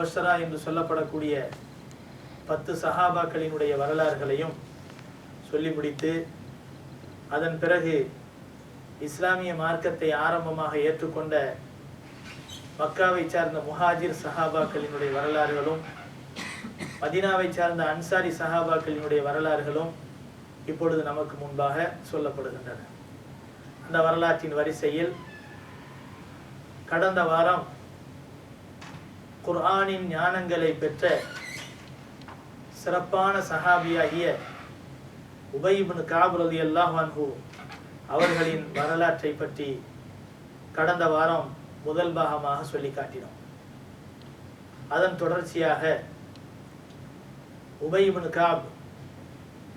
பஷரா என்று சொல்லப்படக்கூடிய பத்து சஹாபாக்களினுடைய வரலாறுகளையும் சொல்லி முடித்து அதன் பிறகு இஸ்லாமிய மார்க்கத்தை ஆரம்பமாக ஏற்றுக்கொண்ட மக்காவை சார்ந்த முஹாஜிர் சஹாபாக்களினுடைய வரலாறுகளும் மதினாவை சார்ந்த அன்சாரி சஹாபாக்களினுடைய வரலாறுகளும் இப்பொழுது நமக்கு முன்பாக சொல்லப்படுகின்றன. அந்த வரலாற்றின் வரிசையில் கடந்த வாரம் குர்ஆனின் ஞானங்களை பெற்ற சிறப்பான சஹாபியாகிய உபயிபின் காப் ரலியல்லாஹு அவர்களின் வரலாற்றை பற்றி கடந்த வாரம் முதல் பாகமாக சொல்லி காட்டினோம். அதன் தொடர்ச்சியாக உபயிபின் காப்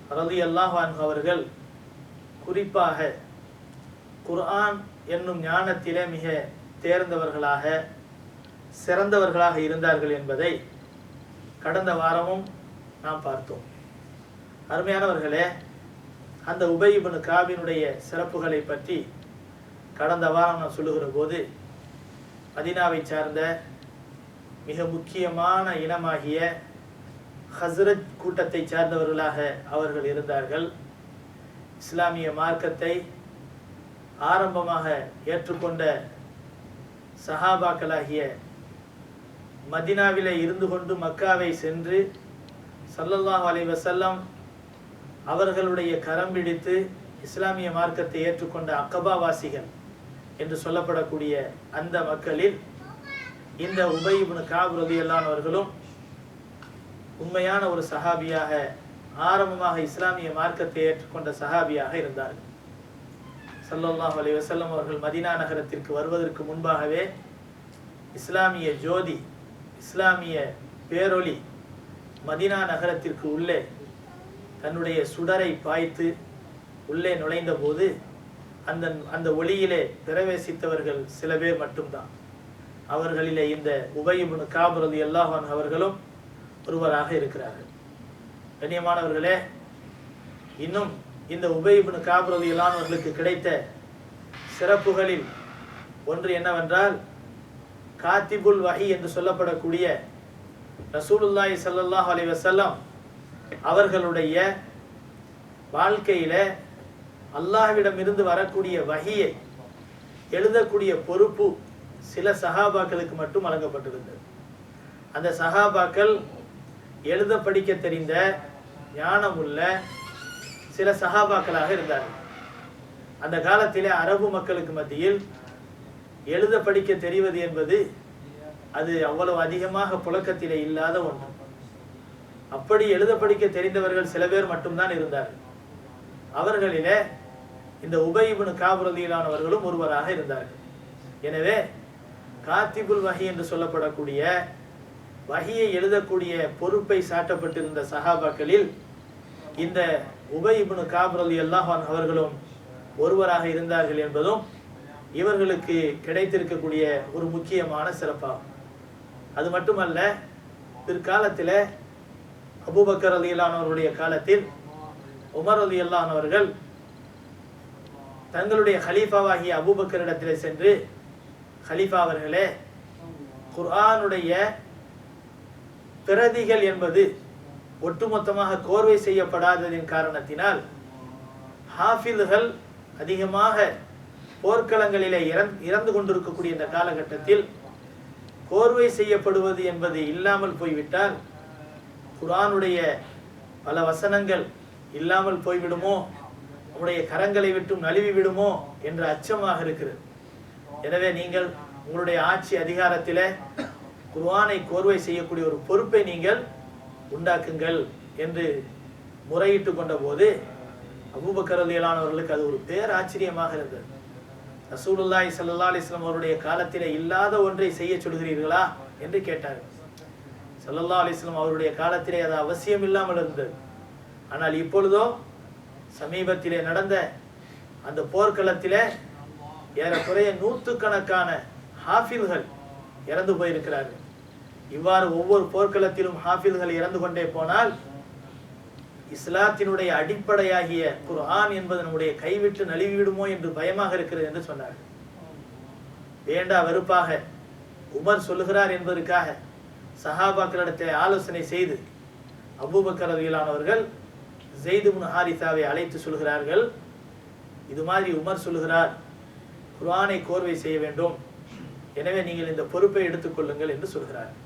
ரதி அன்ஹு அவர்கள் குறிப்பாக குர்ஆன் என்னும் ஞானத்திலே மிக தேர்ந்தவர்களாக சிறந்தவர்களாக இருந்தார்கள் என்பதை கடந்த வாரமும் நாம் பார்த்தோம். அருமையானவர்களே அந்த உபயிபனு காவினுடைய சிறப்புகளை பற்றி கடந்த வாரம் நான் சொல்லுகிற போது மதினாவை சார்ந்த மிக முக்கியமான இனமாகிய ஹஸ்ரத் கூட்டத்தை சார்ந்தவர்களாக அவர்கள் இருந்தார்கள். இஸ்லாமிய மார்க்கத்தை ஆரம்பமாக ஏற்றுக்கொண்ட சஹாபாக்களாகிய மதினாவிலே இருந்து கொண்டு மக்காவை சென்று சல்லல்லாஹ் அலைஹி வசல்லம் அவர்களுடைய கரம் பிடித்து இஸ்லாமிய மார்க்கத்தை ஏற்றுக்கொண்ட அக்கபாவாசிகள் என்று சொல்லப்படக்கூடிய அந்த மக்களில் இந்த உபயிபுன் காப் ரலியல்லானவர்களும் உண்மையான ஒரு சஹாபியாக ஆரம்பமாக இஸ்லாமிய மார்க்கத்தை ஏற்றுக்கொண்ட சஹாபியாக இருந்தார்கள். சல்லாஹ் அலி வசல்லம் அவர்கள் மதினா நகரத்திற்கு வருவதற்கு முன்பாகவே இஸ்லாமிய ஜோதி இஸ்லாமிய பேரொளி மதினா நகரத்திற்கு உள்ளே தன்னுடைய சுடரை பாய்த்து உள்ளே நுழைந்தபோது அந்த அந்த ஒளியிலே பிரவேசித்தவர்கள் சில பேர் மட்டும்தான். அவர்களிலே இந்த உபயிபுன் காபுரது எல்லாஹான் அவர்களும் ஒருவராக இருக்கிறார்கள். கண்ணியமானவர்களே இன்னும் இந்த உபயிபுன் காபுரது எல்லானவர்களுக்கு கிடைத்த சிறப்புகளில் ஒன்று என்னவென்றால் காத்திபுல் வஹி என்று சொல்லப்படக்கூடிய ரசூலுல்லாஹி சல்லாஹ் அலி வஸல்லம் அவர்களுடைய வாழ்க்கையில் அல்லாஹ்விடம் இருந்து வரக்கூடிய வகையை எழுதக்கூடிய பொறுப்பு சில சகாபாக்களுக்கு மட்டும் வழங்கப்பட்டிருந்தது. அந்த சகாபாக்கள் எழுத படிக்க தெரிந்த ஞானமுள்ள சில சகாபாக்களாக இருந்தார்கள். அந்த காலத்திலே அரபு மக்களுக்கு மத்தியில் எழுத படிக்க தெரிவது என்பது அது அவ்வளவு அதிகமாக புழக்கத்திலே இல்லாத ஒன்று அப்படி எழுத படிக்க தெரிந்தவர்கள் சில பேர் மட்டும்தான் இருந்தார்கள். அவர்களிலே இந்த உபயிபுனு காபுரதியிலானவர்களும் ஒருவராக இருந்தார்கள். எனவே காத்திபுல் வகி என்று சொல்லப்படக்கூடிய வகியை எழுதக்கூடிய பொறுப்பை சாட்டப்பட்டிருந்த சஹாபாக்களில் இந்த உபயிபுனு காபுரதி அல்லாஹான் அவர்களும் ஒருவராக இருந்தார்கள் என்பதும் இவர்களுக்கு கிடைத்திருக்கக்கூடிய ஒரு முக்கியமான சிறப்பாகும். அது மட்டுமல்ல பிற்காலத்தில் அபுபக்கர் அலி அல்லானவர்களுடைய காலத்தில் உமர் அலி அல்லானவர்கள் தங்களுடைய ஹலீஃபாவாகிய அபூபக்கரிடத்தில் சென்று ஹலீஃபா அவர்களே குர்ஆனுடைய பிரதிகள் என்பது ஒட்டுமொத்தமாக கோர்வை செய்யப்படாததின் காரணத்தினால் ஹாஃபில்கள் அதிகமாக போர்க்களங்களிலே இறந் இறந்து கொண்டிருக்கக்கூடிய இந்த காலகட்டத்தில் கோர்வை செய்யப்படுவது என்பது இல்லாமல் போய்விட்டால் குரானுடைய பல வசனங்கள் இல்லாமல் போய்விடுமோ? நம்முடைய கரங்களை விட்டும் நழுவி விடுமோ? என்ற அச்சமாக இருக்கிறது. எனவே நீங்கள் உங்களுடைய ஆட்சி அதிகாரத்தில் குர்ஆனை கோர்வை செய்யக்கூடிய ஒரு பொறுப்பை நீங்கள் உண்டாக்குங்கள் என்று முறையிட்டு கொண்ட போது அபூபக்கரதியலானவர்களுக்கு அது ஒரு பேராச்சரியமாக இருந்தது. ரசூலுல்லாய் சல்லா அலிஸ்லாம் அவருடைய காலத்திலே இல்லாத ஒன்றை செய்ய சொல்கிறீர்களா என்று கேட்டார். சல்லல்லா அலிஸ்லாம் அவருடைய காலத்திலே அது அவசியம் இல்லாமல் இருந்தது. ஆனால் இப்பொழுதோ சமீபத்திலே நடந்த அந்த போர்க்களத்திலே ஏறக்குறைய நூற்றுக்கணக்கான ஹாஃபில்கள் இறந்து போயிருக்கிறார்கள். இவ்வாறு ஒவ்வொரு போர்க்களத்திலும் ஹாஃபில்கள் இறந்து கொண்டே போனால் இஸ்லாத்தினுடைய அடிப்படையாகிய குர்ஆன் என்பது நம்முடைய கைவிட்டு நழுவிவிடுமோ என்று பயமாக இருக்கிறது என்று சொன்னார்கள். வேண்டா வெறுப்பாக உமர் சொல்லுகிறார் என்பதற்காக சஹாபாக்களிடத்தில் ஆலோசனை செய்து அபூபக்கர் ஜெய்து ஜெயிது முன் ஹாரிசாவை அழைத்து சொல்கிறார்கள் இது மாதிரி உமர் சொல்லுகிறார் குர்ஆனை கோர்வை செய்ய வேண்டும். எனவே நீங்கள் இந்த பொறுப்பை எடுத்துக்கொள்ளுங்கள் என்று சொல்கிறார்கள்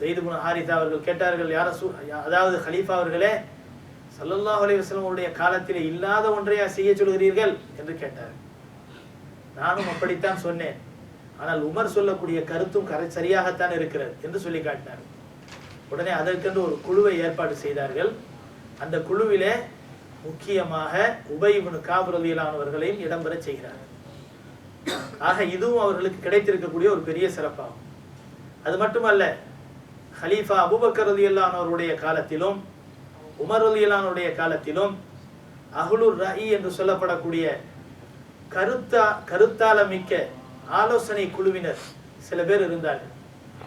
ஜெயிது முன் ஹாரிசா அவர்கள் கேட்டார்கள் யார சு அதாவது ஹலீஃபா அவர்களே சல்லல்லாஹ் அலைஹி வஸல்லம் காலத்திலே இல்லாத ஒன்றையா செய்ய சொல்கிறீர்கள்? என்று கேட்டார். நானும் அப்படித்தான் சொன்னேன். ஆனால் உமர் சொல்லக்கூடிய கருத்தும் கரை சரியாகத்தான் இருக்கிறது என்று சொல்லி காட்டினார். உடனே அதற்கென்று ஒரு குழுவை ஏற்பாடு செய்தார்கள். அந்த குழுவிலே முக்கியமாக உபயிபுனு காபுரவியலானவர்களையும் இடம்பெறச் செய்கிறார்கள் ஆக இதுவும் அவர்களுக்கு கிடைத்திருக்கக்கூடிய ஒரு பெரிய சிறப்பாகும். அது மட்டுமல்ல ஹலீஃபா அபூபக்கர் ரலியல்லானவருடைய காலத்திலும் உமர் ரலியல்லானுடைய காலத்திலும் அஹ்லுர் ரஹி என்று சொல்லப்படக்கூடிய கருத்தா கருத்தால மிக்க ஆலோசனை குழுவினர் சில பேர் இருந்தார்கள்.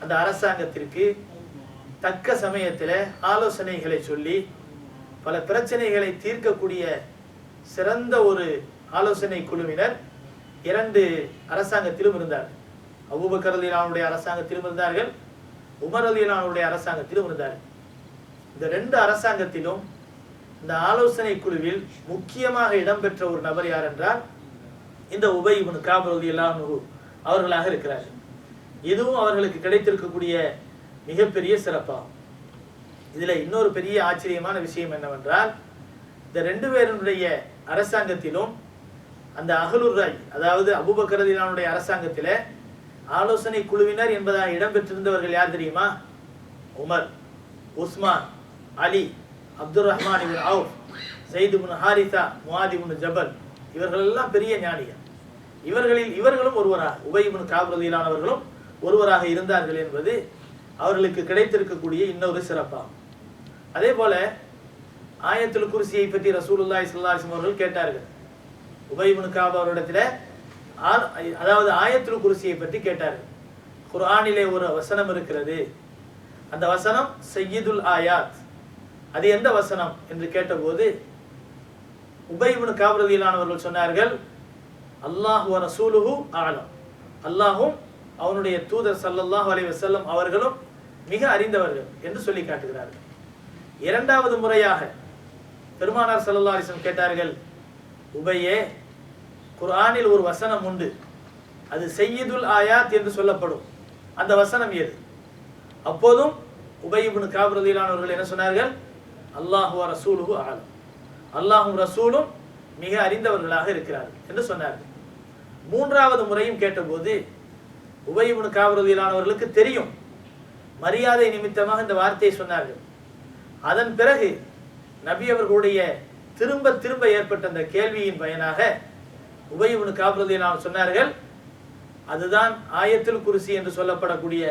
அந்த அரசாங்கத்திற்கு தக்க சமயத்தில் ஆலோசனைகளை சொல்லி பல பிரச்சனைகளை தீர்க்கக்கூடிய சிறந்த ஒரு ஆலோசனை குழுவினர் இரண்டு அரசாங்கத்திலும் இருந்தார்கள். அபூபக்கர் ரலியல்லானுடைய அரசாங்கத்திலும் இருந்தார்கள். உமர் அலியலானுடைய அரசாங்கத்திலும் இருந்தார். இந்த ரெண்டு அரசாங்கத்திலும் இந்த ஆலோசனை குழுவில் முக்கியமாக இடம்பெற்ற ஒரு நபர் யார் என்றால் இந்த உபை இப்னு காப் அவர்களாக இருக்கிறார் இதுவும் அவர்களுக்கு கிடைத்திருக்கக்கூடிய மிகப்பெரிய சிறப்பாகும். இதுல இன்னொரு பெரிய ஆச்சரியமான விஷயம் என்னவென்றால் இந்த ரெண்டு பேருடைய அரசாங்கத்திலும் அந்த அகலுர் ராய் அதாவது அபூபக்கர் அரசாங்கத்தில் அரசாங்கத்திலே ஆலோசனை குழுவினர் என்பதாக இடம்பெற்றிருந்தவர்கள் யார் தெரியுமா? Umar Usman Ali Abdul Rahman ibn Awf Zaid முன் ஹாரிசா முவாதி முன் ஜபல். இவர்கள் எல்லாம் பெரிய ஞானிகள். இவர்களில் இவர்களும் ஒருவராக உபை காவிரதியிலானவர்களும் ஒருவராக இருந்தார்கள் என்பது அவர்களுக்கு கிடைத்திருக்கக்கூடிய இன்னொரு சிறப்பாகும். அதே போல ஆயத்துல் குருசியை பற்றி ரசூலுல்லாஹி ஸல்லல்லாஹு அவர்கள் கேட்டார்கள். உபை இப்னு அவரிடத்தில் அதாவது ஆயத்துல் குருசியை பற்றி கேட்டார். குர்ஆனிலே ஒரு வசனம் இருக்கிறது. அந்த வசனம் சையீதுல் ஆயாத். அது எந்த வசனம் என்று கேட்டபோது உபை இப்னு சொன்னார்கள் அல்லாஹு ரசூலுஹு ஆலம் அல்லாஹும் அவனுடைய தூதர் சல்லல்லாஹ் அலி வசல்லம் அவர்களும் மிக அறிந்தவர்கள் என்று சொல்லி காட்டுகிறார்கள். இரண்டாவது முறையாக பெருமானார் ஸல்லல்லாஹு அலைஹி கேட்டார்கள் உபையே குரானில் ஒரு வசனம் உண்டு. அது செய்யுதுல் ஆயாத் என்று சொல்லப்படும். அந்த வசனம் எது? அப்போதும் உபை இப்னு என்ன சொன்னார்கள்? அல்லாஹு ரசூலுகு ரசூலுஹு ஆலம் அல்லாஹும் ரசூலும் மிக அறிந்தவர்களாக இருக்கிறார்கள் என்று சொன்னார்கள். மூன்றாவது முறையும் கேட்டபோது உபை இப்னு தெரியும். மரியாதை நிமித்தமாக இந்த வார்த்தையை சொன்னார்கள். அதன் பிறகு நபி அவர்களுடைய திரும்ப திரும்ப ஏற்பட்ட அந்த கேள்வியின் பயனாக உபை இப்னு நாம் சொன்னார்கள் அதுதான் ஆயத்தில் குருசி என்று சொல்லப்படக்கூடிய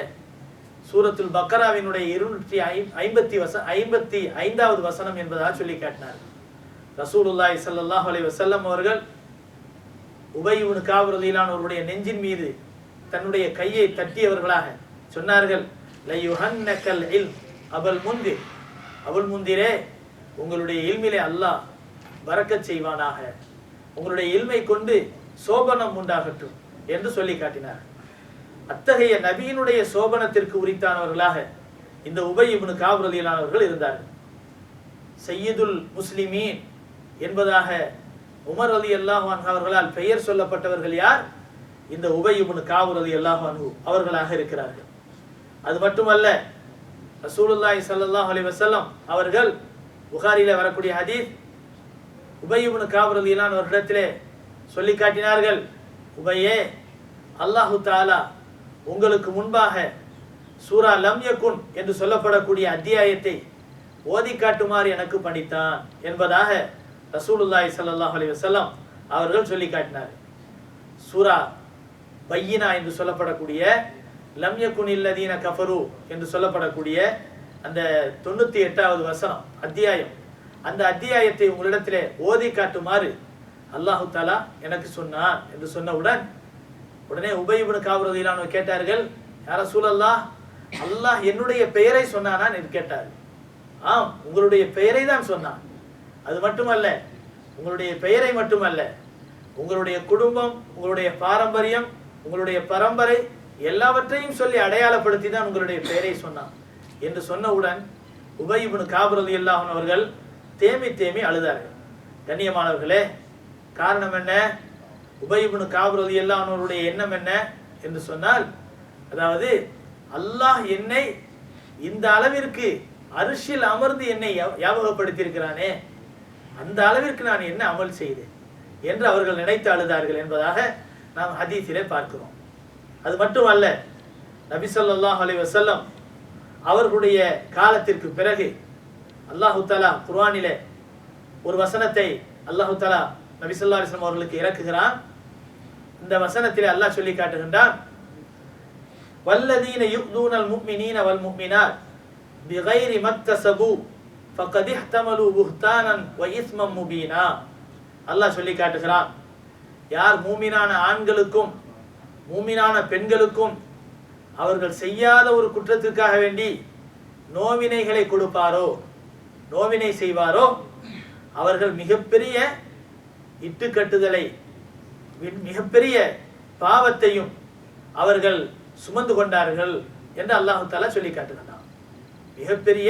சூரத்துல் பக்கராவினுடைய இருநூற்றி ஐ- ஐம்பத்தி வச ஐம்பத்தி ஐந்தாவது வசனம் என்பதாக சொல்லி காட்டினார் ரசூலுல்லாய் சல்லாஹ் அலி வசல்லம் அவர்கள் உபை காவிரதியிலான அவருடைய நெஞ்சின் மீது தன்னுடைய கையை தட்டியவர்களாக சொன்னார்கள் லயுஹன்னகல் இல்ம் அபல் முந்திர். அவள் முந்திரே உங்களுடைய இல்மிலே அல்லாஹ் வறக்கச் செய்வானாக. உங்களுடைய இல்மை கொண்டு சோபனம் உண்டாகட்டும் என்று சொல்லி காட்டினார். அத்தகைய நபியினுடைய சோபனத்திற்கு உரித்தானவர்களாக இந்த உபை இப்னு இருந்தார்கள். சையீதுல் முஸ்லிமீன் என்பதாக உமர் அலி அல்லாஹ் அவர்களால் பெயர் சொல்லப்பட்டவர்கள் யார்? இந்த உபை இப்னு காப் ரலியல்லாஹு அவர்களாக இருக்கிறார்கள். அது மட்டுமல்ல ரசூலுல்லாஹி சல்லாஹ் அலி வசல்லம் அவர்கள் புகாரில வரக்கூடிய ஹதீஸ் உபை இப்னு காப் ஒரு இடத்திலே சொல்லி காட்டினார்கள் உபையே அல்லாஹு தாலா உங்களுக்கு முன்பாக சூரா லம்யகுன் என்று சொல்லப்படக்கூடிய அத்தியாயத்தை ஓதி காட்டுமாறு எனக்கு பணித்தான் என்பதாக ரசூலுல்லாஹி சல்லாஹ் அலி வஸல்லம் அவர்கள் சொல்லி காட்டினார் சூரா பையினா என்று சொல்லப்படக்கூடிய லம்யகுன் இல்லதீன கஃபரு என்று சொல்லப்படக்கூடிய அந்த தொண்ணூற்றி எட்டாவது வசனம் அத்தியாயம் அந்த அத்தியாயத்தை உங்களிடத்திலே ஓதி காட்டுமாறு அல்லாஹு தாலா எனக்கு சொன்னார் என்று சொன்னவுடன் உடனே உபயிபுனு காவரதிலான கேட்டார்கள் யார சூழல்லா அல்லாஹ் என்னுடைய பெயரை சொன்னானா? என்று கேட்டார் ஆம் உங்களுடைய பெயரை தான் சொன்னான். அது மட்டுமல்ல உங்களுடைய பெயரை மட்டுமல்ல உங்களுடைய குடும்பம் உங்களுடைய பாரம்பரியம் உங்களுடைய பரம்பரை எல்லாவற்றையும் சொல்லி அடையாளப்படுத்தி தான் உங்களுடைய பெயரை சொன்னான். என்று சொன்னவுடன் உபயிபுன் காபரதி அல்லாஹன் அவர்கள் தேமி தேமி அழுதார்கள் கண்ணியமானவர்களே காரணம் என்ன? உபயிபுன் காபரதி அல்லாஹனுடைய எண்ணம் என்ன என்று சொன்னால் அதாவது அல்லாஹ் என்னை இந்த அளவிற்கு அரிசியில் அமர்ந்து என்னை யா- ஞாபகப்படுத்தியிருக்கிறானே அந்த அளவிற்கு நான் என்ன அமல் செய்தேன் என்று அவர்கள் நினைத்து அழுதார்கள் என்பதாக நாம் ஹதீஸிலே பார்க்கிறோம். அது மட்டுமல்ல நபி சொல்லாஹ் அலி வசல்லம் அவர்களுடைய காலத்திற்கு பிறகு அல்லாஹு தஆலா குர்வானிலே ஒரு வசனத்தை அல்லாஹு தஆலா நபி ஸல்லல்லாஹு அவர்களுக்கு இறக்குகிறான். இந்த வசனத்திலே அல்லாஹ் சொல்லி காட்டுகின்றான் வல்லதீன யுக்தூனல் முக்மினீன வல் முக்மினார் பிகைரி மத்தசபு ஃபக்கத் இஹ்தமலு புஹ்தானன் வ இஸ்மம் முபீனா. அல்லாஹ் சொல்லி காட்டுகிறான் யார் மூமினான ஆண்களுக்கும் மூமினான பெண்களுக்கும் அவர்கள் செய்யாத ஒரு குற்றத்திற்காக வேண்டி நோவினைகளை கொடுப்பாரோ? நோவினை செய்வாரோ? அவர்கள் மிகப்பெரிய இட்டுக்கட்டுதலை மிகப்பெரிய பாவத்தையும் அவர்கள் சுமந்து கொண்டார்கள் என்று அல்லாஹு தாலா சொல்லி காட்டுகிறான் மிகப்பெரிய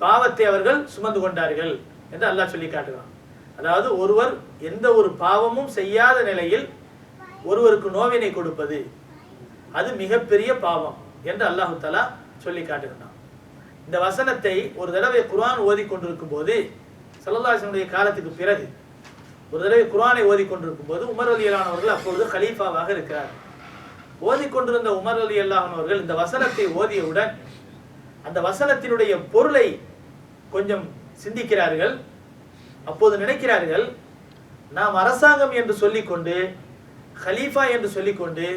பாவத்தை அவர்கள் சுமந்து கொண்டார்கள் என்று அல்லாஹ் சொல்லி காட்டுகிறான். அதாவது ஒருவர் எந்த ஒரு பாவமும் செய்யாத நிலையில் ஒருவருக்கு நோவினை கொடுப்பது அது மிகப்பெரிய பாவம் என்று அல்லாஹு தாலா சொல்லி காட்டுகிறான் இந்த வசனத்தை ஒரு தடவை குர்ஆன் ஓதி கொண்டிருக்கும் போது சல்லல்லாசனுடைய காலத்துக்கு பிறகு ஒரு தடவை குர்ஆனை ஓதி கொண்டிருக்கும் போது உமர் அலி அப்பொழுது கலீஃபாவாக இருக்கிறார். ஓதிக்கொண்டிருந்த உமர் அலி அல்லாஹனவர்கள் இந்த வசனத்தை ஓதியவுடன் அந்த வசனத்தினுடைய பொருளை கொஞ்சம் சிந்திக்கிறார்கள். அப்போது நினைக்கிறார்கள் நாம் அரசாங்கம் என்று சொல்லிக்கொண்டு ஹலீஃபா என்று சொல்லிக்கொண்டு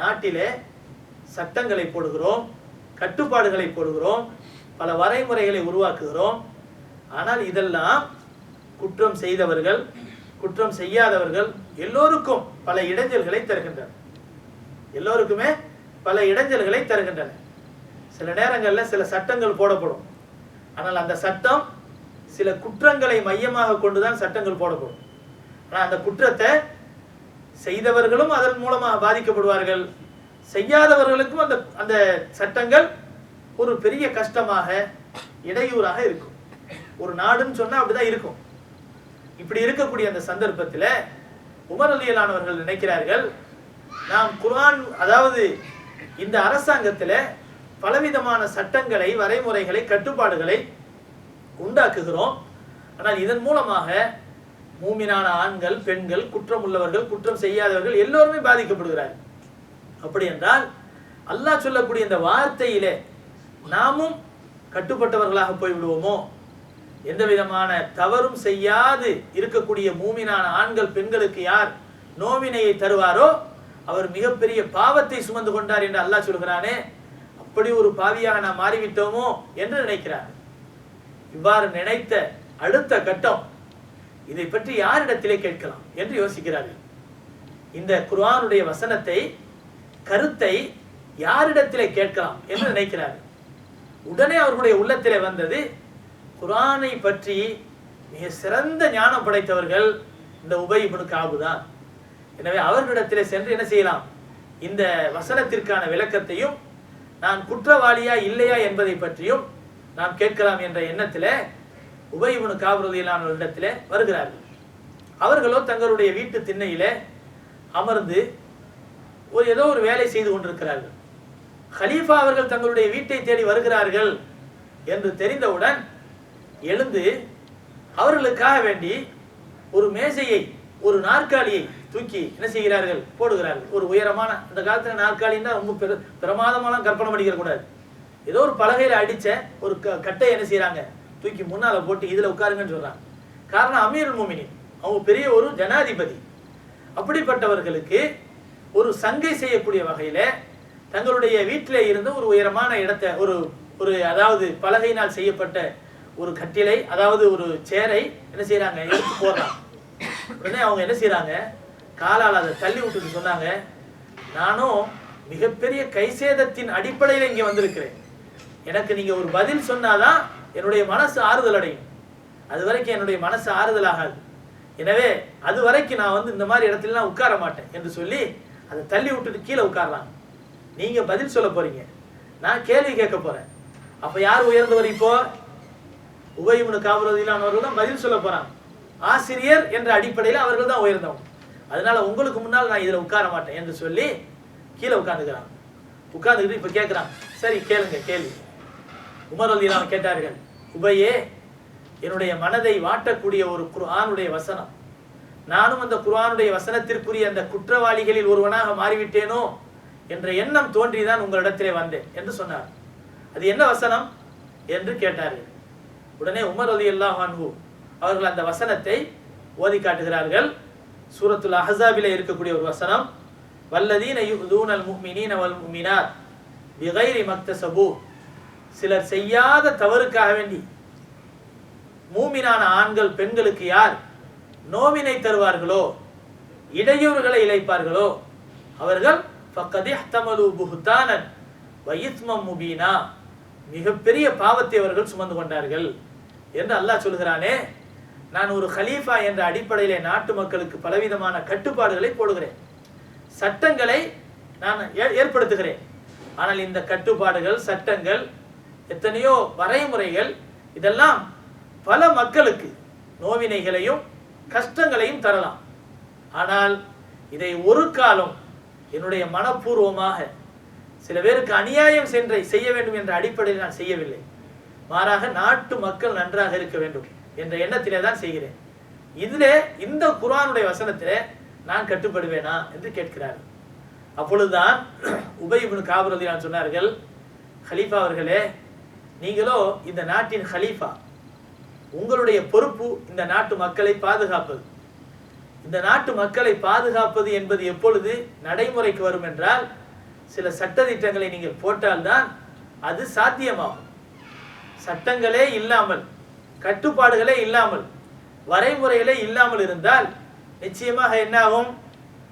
நாட்டிலே சட்டங்களை போடுகிறோம் கட்டுப்பாடுகளை போடுகிறோம் பல வரைமுறைகளை உருவாக்குகிறோம். ஆனால் இதெல்லாம் குற்றம் செய்தவர்கள் குற்றம் செய்யாதவர்கள் எல்லோருக்கும் பல இடைஞ்சல்களை தருகின்றன. எல்லோருக்குமே பல இடைஞ்சல்களை தருகின்றன. சில நேரங்களில் சில சட்டங்கள் போடப்படும். ஆனால் அந்த சட்டம் சில குற்றங்களை மையமாக கொண்டுதான் சட்டங்கள் போடப்படும். ஆனால் அந்த குற்றத்தை செய்தவர்களும் அதன் மூலமாக பாதிக்கப்படுவார்கள். செய்யாதவர்களுக்கும் அந்த அந்த சட்டங்கள் ஒரு பெரிய கஷ்டமாக இடையூறாக இருக்கும். ஒரு நாடுன்னு சொன்னா அப்படிதான் இருக்கும். இப்படி இருக்கக்கூடிய அந்த சந்தர்ப்பத்தில் உமர் அலியலானவர்கள் நினைக்கிறார்கள் நாம் குர்ஆன் அதாவது இந்த அரசாங்கத்தில் பலவிதமான சட்டங்களை வரைமுறைகளை கட்டுப்பாடுகளை உண்டாக்குகிறோம். ஆனால் இதன் மூலமாக மூமினான ஆண்கள் பெண்கள் குற்றம் உள்ளவர்கள் குற்றம் செய்யாதவர்கள் எல்லோருமே பாதிக்கப்படுகிறார்கள். அப்படி என்றால் அல்லாஹ் சொல்லக்கூடிய இந்த வார்த்தையிலே நாமும் கட்டுப்பட்டவர்களாக போய்விடுவோமோ? எந்த விதமான தவறும் செய்யாது. இருக்கக்கூடிய மூமினான ஆண்கள் பெண்களுக்கு யார் நோவினையை தருவாரோ அவர் மிகப்பெரிய பாவத்தை சுமந்து கொண்டார் என்று அல்லாஹ் சொல்கிறானே அப்படி ஒரு பாவியாக நாம் மாறிவிட்டோமோ என்று நினைக்கிறார். இவ்வாறு நினைத்த அடுத்த கட்டம் இதை பற்றி யாரிடத்திலே கேட்கலாம் என்று யோசிக்கிறார்கள். இந்த குர்ஆனுடைய வசனத்தை கருத்தை யாரிடத்திலே கேட்கலாம் என்று நினைக்கிறார்கள். உடனே அவர்களுடைய உள்ளத்திலே வந்தது குரானை பற்றி மிக சிறந்த ஞானம் படைத்தவர்கள் இந்த உபை இப்னு காபு தான். எனவே அவர்களிடத்திலே சென்று என்ன செய்யலாம்? இந்த வசனத்திற்கான விளக்கத்தையும் நான் குற்றவாளியா இல்லையா என்பதை பற்றியும் நாம் கேட்கலாம் என்ற எண்ணத்திலே உபயிபுனு காவலியலானவரிடத்திலே வருகிறார்கள். அவர்களோ தங்களுடைய வீட்டு திண்ணையிலே அமர்ந்து ஒரு ஏதோ ஒரு வேலை செய்து கொண்டிருக்கிறார்கள். ஹலீஃபா அவர்கள் தங்களுடைய வீட்டை தேடி வருகிறார்கள் என்று தெரிந்தவுடன் எழுந்து அவர்களுக்காக வேண்டி ஒரு மேசையை ஒரு நாற்காலியை தூக்கி என்ன செய்கிறார்கள்? போடுகிறார்கள். ஒரு உயரமான அந்த காலத்தில் நாற்காலின்னா ரொம்ப பெரு பிரமாதமாலாம் கற்பனை பண்ணிக்கிற கூடாது. ஏதோ ஒரு பலகையில் அடித்த ஒரு க- கட்டை என்ன செய்கிறாங்க தூக்கி முன்னால் போட்டு இதில் உட்காருங்கன்னு சொல்கிறாங்க காரணம் அமீர் மோமினி அவங்க பெரிய ஒரு ஜனாதிபதி. அப்படிப்பட்டவர்களுக்கு ஒரு சங்கை செய்யக்கூடிய வகையில் தங்களுடைய வீட்டில் இருந்த ஒரு உயரமான இடத்தை ஒரு ஒரு அதாவது பலகையினால் செய்யப்பட்ட ஒரு கட்டிலை அதாவது ஒரு சேரை என்ன செய்யறாங்க எடுத்து போடுறாங்க. உடனே அவங்க என்ன செய்யறாங்க காலால் அதை தள்ளி விட்டுட்டு சொன்னாங்க நானும் மிகப்பெரிய கைசேதத்தின் அடிப்படையில் இங்கே வந்திருக்கிறேன். எனக்கு நீங்க ஒரு பதில் சொன்னாதான் என்னுடைய மனசு ஆறுதல் அடையும். அது வரைக்கும் என்னுடைய மனசு ஆறுதல் ஆகாது. எனவே அது வரைக்கும் நான் வந்து இந்த மாதிரி இடத்துலலாம் உட்கார மாட்டேன் என்று சொல்லி அதை தள்ளி விட்டுட்டு கீழே உட்கார்றாங்க. நீங்க பதில் சொல்ல போறீங்க. நான் கேள்வி கேட்க போறேன். அப்ப யார் உயர்ந்தவர் இப்போ? உபயமுனு காவலதிலானவர்கள் தான் பதில் சொல்ல போறாங்க. ஆசிரியர் என்ற அடிப்படையில் அவர்கள் தான் உயர்ந்தவங்க. அதனால உங்களுக்கு முன்னால் நான் இதுல உட்கார மாட்டேன் என்று சொல்லி கீழே உட்காந்துக்கிறான் உட்காந்துக்கிட்டு இப்ப கேட்கிறாங்க. சரி கேளுங்க கேள்வி. உமர் அலிலான் கேட்டார்கள் உபையே என்னுடைய மனதை வாட்டக்கூடிய ஒரு குர்ஆனுடைய வசனம். நானும் அந்த குர்ஆனுடைய வசனத்திற்குரிய அந்த குற்றவாளிகளில் ஒருவனாக மாறிவிட்டேனோ? என்ற எண்ணம் தோன்றிதான் உங்களிடத்திலே வந்தேன். என்று சொன்னார். அது என்ன வசனம்? என்று கேட்டார்கள். உடனே உமர் அலி அல்லாஹ் அவர்கள் அந்த வசனத்தை ஓதி காட்டுகிறார்கள். சூரத்துல் அஹசாபில இருக்கக்கூடிய ஒரு வசனம். வல்லதீன யுதூனல் முஃமினீன வல் முஃமினாத் பிகைரி மக்தசபு சிலர் செய்யாத தவறுக்காக வேண்டி மூமினான ஆண்கள் பெண்களுக்கு யார் நோவினை தருவார்களோ இடையூறுகளை இழைப்பார்களோ அவர்கள் ஃபக்கத் இஹ்தமலு புஹ்தானன் வ முபீனா மிகப்பெரிய பாவத்தை அவர்கள் சுமந்து கொண்டார்கள். என்று அல்லாஹ் சொல்கிறானே நான் ஒரு கலீஃபா என்ற அடிப்படையிலே நாட்டு மக்களுக்கு பலவிதமான கட்டுப்பாடுகளை போடுகிறேன். சட்டங்களை நான் ஏ- ஏற்படுத்துகிறேன். ஆனால் இந்த கட்டுப்பாடுகள் சட்டங்கள் எத்தனையோ வரைமுறைகள் இதெல்லாம் பல மக்களுக்கு நோவினைகளையும் கஷ்டங்களையும் தரலாம். ஆனால் இதை ஒரு காலம் என்னுடைய மனப்பூர்வமாக சில பேருக்கு அநியாயம் சென்ற செய்ய வேண்டும் என்ற அடிப்படையில் நான் செய்யவில்லை. மாறாக நாட்டு மக்கள் நன்றாக இருக்க வேண்டும் என்ற எண்ணத்திலே தான் செய்கிறேன். இதிலே இந்த குரானுடைய வசனத்திலே நான் கட்டுப்படுவேனா என்று கேட்கிறார் அப்பொழுதுதான் உபயிபுன் காபுரதி நான் சொன்னார்கள் ஹலீஃபா அவர்களே நீங்களோ இந்த நாட்டின் ஹலீஃபா உங்களுடைய பொறுப்பு இந்த நாட்டு மக்களை பாதுகாப்பது. இந்த நாட்டு மக்களை பாதுகாப்பது என்பது எப்பொழுது நடைமுறைக்கு வரும் என்றால் சில சட்ட திட்டங்களை நீங்கள் போட்டால்தான் அது சாத்தியமாகும். சட்டங்களே இல்லாமல் கட்டுப்பாடுகளே இல்லாமல் வரைமுறைகளே இல்லாமல் இருந்தால் நிச்சயமாக என்னாகும்?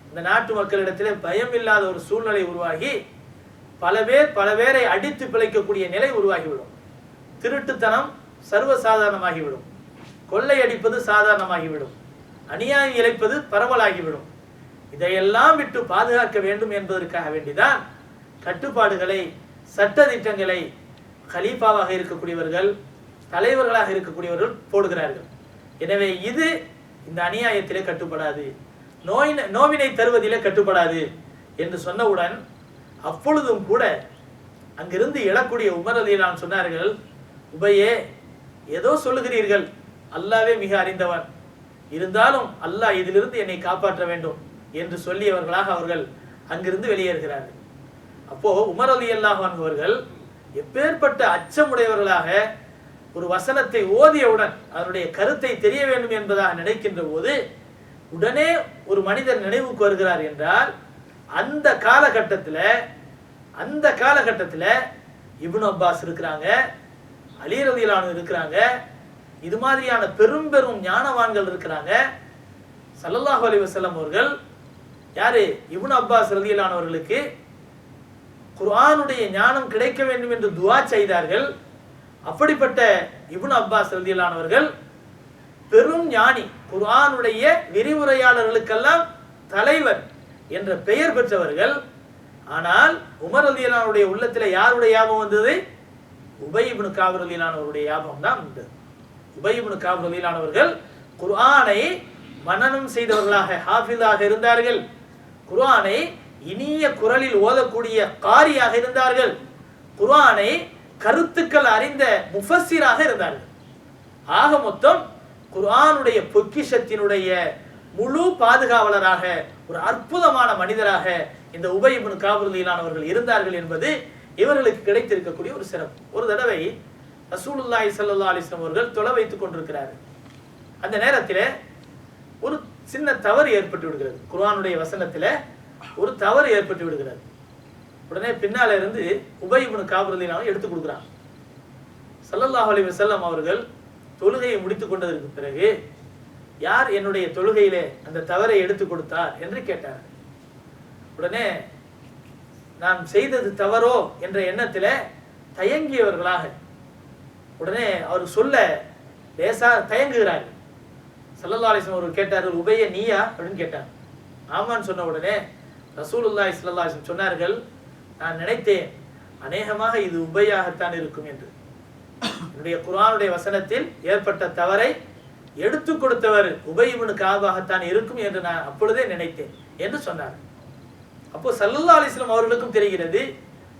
இந்த நாட்டு மக்களிடத்திலே பயம் இல்லாத ஒரு சூழ்நிலை உருவாகி பல பேர் பல பேரை அடித்து பிழைக்கக்கூடிய நிலை உருவாகிவிடும். திருட்டுத்தனம் சர்வசாதாரணமாகிவிடும். கொள்ளையடிப்பது சாதாரணமாகிவிடும். அநியாயம் இழைப்பது பரவலாகிவிடும். இதையெல்லாம் விட்டு பாதுகாக்க வேண்டும் என்பதற்காக வேண்டிதான் கட்டுப்பாடுகளை சட்ட திட்டங்களை கலீஃபாவாக இருக்கக்கூடியவர்கள் தலைவர்களாக இருக்கக்கூடியவர்கள் போடுகிறார்கள். எனவே இது இந்த அநியாயத்திலே கட்டுப்படாது. நோய் நோவினை தருவதிலே கட்டுப்படாது என்று சொன்னவுடன் அப்பொழுதும் கூட அங்கிருந்து எழக்கூடிய உமர் சொன்னார்கள் உபையே ஏதோ சொல்லுகிறீர்கள். அல்லாவே மிக அறிந்தவன். இருந்தாலும் அல்லாஹ் இதிலிருந்து என்னை காப்பாற்ற வேண்டும் என்று சொல்லியவர்களாக அவர்கள் அங்கிருந்து வெளியேறுகிறார்கள். அப்போ உமர் அலி அல்லாஹ் அவர்கள் எப்பேற்பட்ட அச்சமுடையவர்களாக ஒரு வசனத்தை ஓதியவுடன் அதனுடைய கருத்தை தெரிய வேண்டும் என்பதாக நினைக்கின்ற போது உடனே ஒரு மனிதர் நினைவுக்கு வருகிறார் என்றால் அந்த காலகட்டத்துல அந்த காலகட்டத்துல இபுன் அப்பாஸ் இருக்கிறாங்க அலி ரலியல்லாஹு இருக்கிறாங்க இது மாதிரியான பெரும் பெரும் ஞானவான்கள் இருக்கிறாங்க. சல்லல்லாஹு அலி வசலம் அவர்கள் யாரு? இபுன் அப்பாஸ் ரலியல்லாஹு குர்ஆனுடைய ஞானம் கிடைக்க வேண்டும் என்று துவா செய்தார்கள். அப்படிப்பட்ட இபுன் அப்பாஸ் ரலியல்லாஹு பெரும் ஞானி குர்ஆனுடைய விரிவுரையாளர்களுக்கெல்லாம் தலைவர் என்ற பெயர் பெற்றவர்கள். ஆனால் உமர் ரலியல்லாஹுடைய உள்ளத்தில் யாருடைய ஞாபகம் வந்தது? உபை இப்னு காவர் ரலியல்லாஹுடைய ஞாபகம் தான் வந்தது உபை இப்னு காப் குர்ஆனை மனனம் செய்தவர்களாக ஹாஃபிலாக இருந்தார்கள். குர்ஆனை இனிய குரலில் ஓதக்கூடிய காரியாக இருந்தார்கள். குர்ஆனை கருத்துக்கள் அறிந்த முஃபஸிராக இருந்தார்கள். ஆக மொத்தம் குர்ஆனுடைய பொக்கிஷத்தினுடைய முழு பாதுகாவலராக ஒரு அற்புதமான மனிதராக இந்த உபய் இப்னு காபுல்லானவர்கள் இருந்தார்கள் என்பது இவர்களுக்கு கிடைத்திருக்கக்கூடிய ஒரு சிறப்பு. ஒரு தடவை ரசூலுல்லாய் சல்லா அலைஹி அவர்கள் தொலை வைத்துக் கொண்டிருக்கிறார்கள். அந்த நேரத்தில் ஒரு சின்ன தவறு ஏற்பட்டு விடுகிறது. குர்ஆனுடைய வசனத்தில் ஒரு தவறு ஏற்பட்டு விடுகிறது. உடனே பின்னால இருந்து உபய் இப்னு எடுத்து கொடுக்குறான். சல்லல்லாஹ் அலி வசல்லம் அவர்கள் தொழுகையை முடித்துக் கொண்டதற்கு பிறகு யார் என்னுடைய தொழுகையிலே அந்த தவறை எடுத்து கொடுத்தார் என்று கேட்டார் உடனே நான் செய்தது தவறோ என்ற எண்ணத்தில் தயங்கியவர்களாக உடனே அவர் சொல்ல லேசா தயங்குகிறார் சல்லல்லாசன் அவர் கேட்டார் உபய நீயா? அப்படின்னு கேட்டார். ஆமான்னு சொன்ன உடனே ரசூலுல்லாய் ஸல்லல்லாஹு சொன்னார்கள் நான் நினைத்தேன் அநேகமாக இது உபையாகத்தான் இருக்கும் என்று. என்னுடைய குரானுடைய வசனத்தில் ஏற்பட்ட தவறை எடுத்து கொடுத்தவர் உபயிபுனு காபாகத்தான் இருக்கும் என்று நான் அப்பொழுதே நினைத்தேன் என்று சொன்னார். அப்போ சல்லல்லா அலிஸ்லாம் அவர்களுக்கும் தெரிகிறது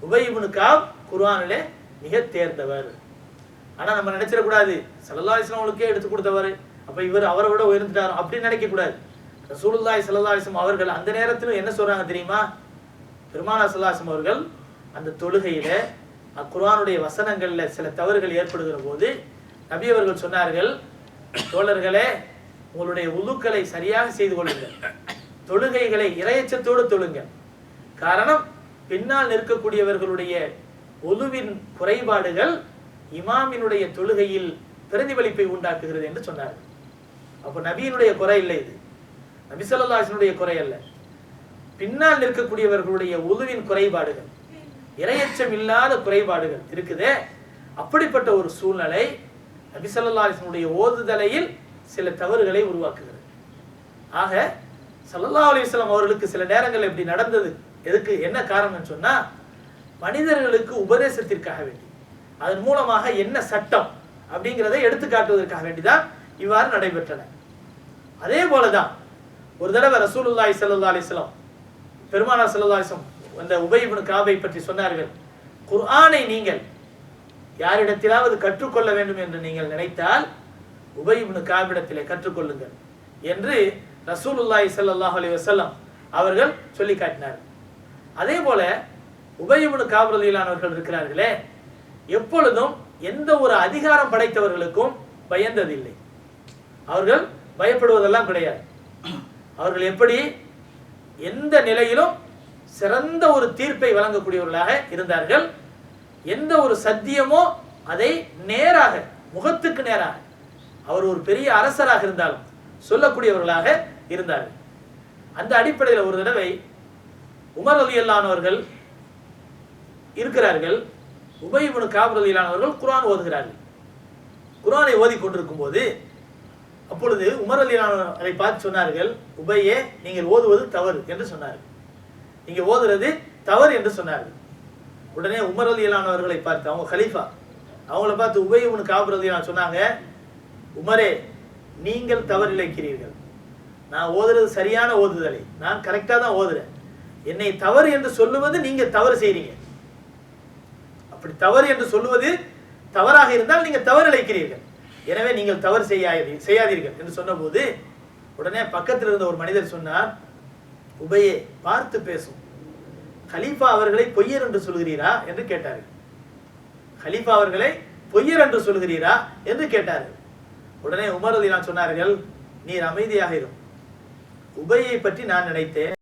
உபயிபுனு காப் குர்ஆனிலே மிக தேர்ந்தவர். ஆனால் நம்ம நினைச்சிடக்கூடாது சல்லல்லா அலிஸ்லாம் அவங்களுக்கே எடுத்து கொடுத்தவர். அப்போ இவர் அவரை விட உயர்ந்துட்டார்? அப்படின்னு நினைக்கக்கூடாது ரசூலுல்லாய் சல்லா இஸ்லாம் அவர்கள் அந்த நேரத்திலும் என்ன சொல்கிறாங்க தெரியுமா? பெருமானா சல்லாசம் அவர்கள் அந்த தொழுகையில் அக்குர்ஆனுடைய வசனங்களில் சில தவறுகள் ஏற்படுகிற போது நபி அவர்கள் சொன்னார்கள் தோழர்களே உங்களுடைய உழுக்களை சரியாக செய்து கொள்ளுங்கள். தொழுகைகளை இரையச்சத்தோடு தொழுங்கள். காரணம் பின்னால் நிற்கக்கூடியவர்களுடைய ஒலுவின் குறைபாடுகள் இமாமினுடைய தொழுகையில் பிரதிபலிப்பை உண்டாக்குகிறது என்று சொன்னார்கள். அப்போ நபியினுடைய குறை இல்லை இது. நபி குறை அல்ல. பின்னால் நிற்கக்கூடியவர்களுடைய உதுவின் குறைபாடுகள் இரையச்சம் இல்லாத குறைபாடுகள் இருக்குதே. அப்படிப்பட்ட ஒரு சூழ்நிலை நபி ஸல்லல்லாஹு ஓதுதலையில் சில தவறுகளை உருவாக்குகிறது. ஆக சல்லா அலிஸ்லாம் அவர்களுக்கு சில நேரங்கள் இப்படி நடந்தது. எதுக்கு? என்ன காரணம்னு சொன்னா மனிதர்களுக்கு உபதேசத்திற்காக வேண்டி. அதன் மூலமாக என்ன சட்டம் அப்படிங்கிறத எடுத்து காட்டுவதற்காக வேண்டிதான் இவ்வாறு நடைபெற்றன. அதே போலதான் ஒரு தடவை ரசூலுல்லாய் ஸல்லல்லாஹு அலிஸ்லாம் வஸல்லம் பெருமானார் ஸல்லல்லாஹு அலைஹி அந்த உபய் காபை பற்றி சொன்னார்கள் குர்ஆனை நீங்கள் யாரிடத்திலாவது கற்றுக்கொள்ள வேண்டும் என்று நீங்கள் நினைத்தால் உபய் காபிடத்திலே கற்றுக்கொள்ளுங்கள் என்று ரசூலுல்லாய் ஸல்லல்லாஹு அலி வஸல்லம் அவர்கள் சொல்லி காட்டினார் அதே போல உபய் இப்னு இருக்கிறார்களே எப்பொழுதும் எந்த ஒரு அதிகாரம் படைத்தவர்களுக்கும் பயந்ததில்லை. அவர்கள் பயப்படுவதெல்லாம் கிடையாது. அவர்கள் எப்படி எந்த நிலையிலும் சிறந்த ஒரு தீர்ப்பை வழங்கக்கூடியவர்களாக இருந்தார்கள். எந்த ஒரு சத்தியமோ அதை நேராக முகத்துக்கு நேராக அவர் ஒரு பெரிய அரசராக இருந்தாலும் சொல்லக்கூடியவர்களாக இருந்தார்கள். அந்த அடிப்படையில் ஒரு தடவை உமர் அலி அல்லானவர்கள் இருக்கிறார்கள். உபயிபுனு காபர் குரான் ஓதுகிறார்கள். குரானை ஓதி கொண்டிருக்கும் போது அப்பொழுது உமர் அலி பார்த்து சொன்னார்கள் உபையே நீங்கள் ஓதுவது தவறு என்று சொன்னார்கள். நீங்கள் ஓதுறது தவறு என்று சொன்னார்கள். உடனே உமர் அலி பார்த்து அவங்க கலீஃபா? அவங்கள பார்த்து உபை உனு காபர் அலி சொன்னாங்க உமரே நீங்கள் தவறு இழைக்கிறீர்கள். நான் ஓதுறது சரியான ஓதுதலை. நான் கரெக்டாக தான் ஓதுறேன். என்னை தவறு என்று சொல்லுவது நீங்கள் தவறு செய்கிறீங்க அப்படி தவறு என்று சொல்லுவது தவறாக இருந்தால் நீங்கள் தவறு இழைக்கிறீர்கள் எனவே நீங்கள் தவறு செய்யாதீ செய்யாதீர்கள் என்று சொன்னபோது உடனே பக்கத்தில் இருந்த ஒரு மனிதர் சொன்னார் உபையே பார்த்து பேசும். கலீஃபா அவர்களை பொய்யர் என்று சொல்கிறீரா? என்று கேட்டார்கள். கலீஃபா அவர்களை பொய்யர் என்று சொல்கிறீரா? என்று கேட்டார்கள். உடனே உமர் நான் சொன்னார்கள் நீர் அமைதியாக இருக்கும் உபையை பற்றி நான் நினைத்தேன்.